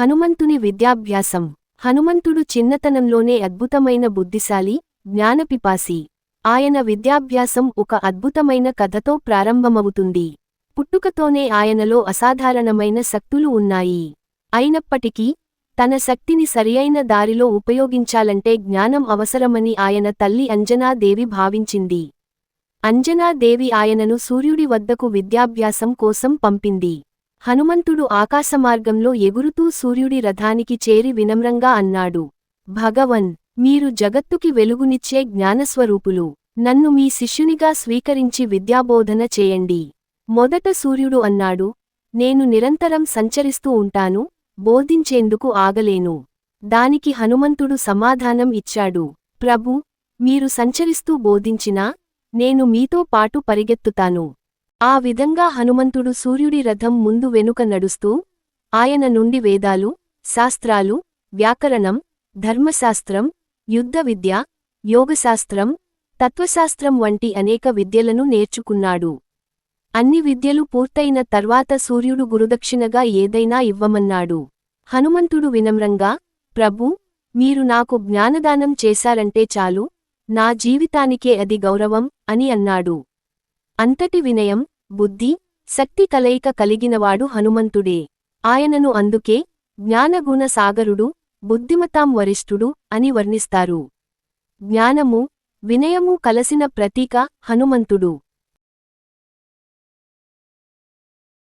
హనుమంతుని విద్యాభ్యాసం. హనుమంతుడు చిన్నతనంలోనే అద్భుతమైన బుద్ధిశాలి జ్ఞానపిపాసి. ఆయన విద్యాభ్యాసం ఒక అద్భుతమైన కథతో ప్రారంభమవుతుంది. పుట్టుకతోనే ఆయనలో అసాధారణమైన శక్తులు ఉన్నాయి. అయినప్పటికీ తన శక్తిని సరియైన దారిలో ఉపయోగించాలంటే జ్ఞానం అవసరమని ఆయన తల్లి అంజనాదేవి భావించింది. అంజనాదేవి ఆయనను సూర్యుడి వద్దకు విద్యాభ్యాసం కోసం పంపింది. హనుమంతుడు ఆకాశమార్గంలో ఎగురుతూ సూర్యుడి రథానికి చేరి వినమ్రంగా అన్నాడు భగవన్ మీరు జగత్తుకి వెలుగునిచ్చే జ్ఞానస్వరూపులు. నన్ను మీ శిష్యునిగా స్వీకరించి విద్యాబోధన చేయండి. మొదట సూర్యుడు అన్నాడు నేను నిరంతరం సంచరిస్తూ ఉంటాను బోధించేందుకు ఆగలేను. దానికి హనుమంతుడు సమాధానం ఇచ్చాడు ప్రభు మీరు సంచరిస్తూ బోధించినా నేను మీతో పాటు పరిగెత్తుతాను. ఆ విధంగా హనుమంతుడు సూర్యుడి రథం ముందు వెనుక నడుస్తూ ఆయన నుండి వేదాలు శాస్త్రాలు వ్యాకరణం ధర్మశాస్త్రం యుద్ధ విద్య యోగశాస్త్రం తత్వశాస్త్రం వంటి అనేక విద్యలను నేర్చుకున్నాడు. అన్ని విద్యలు పూర్తయిన తర్వాత సూర్యుడు గురుదక్షిణగా ఏదైనా ఇవ్వమన్నాడు. హనుమంతుడు వినమ్రంగా ప్రభూ మీరు నాకు జ్ఞానదానం చేశారంటే చాలు నా జీవితానికే అది గౌరవం అని అన్నాడు. అంతటి వినయం బుద్ధి శక్తి కలయిక కలిగినవాడు హనుమంతుడే. ఆయనను అందుకే జ్ఞానగుణ సాగరుడు బుద్ధిమతాం వరిష్ఠుడు అని వర్ణిస్తారు. జ్ఞానము వినయము కలసిన ప్రతీక హనుమంతుడు.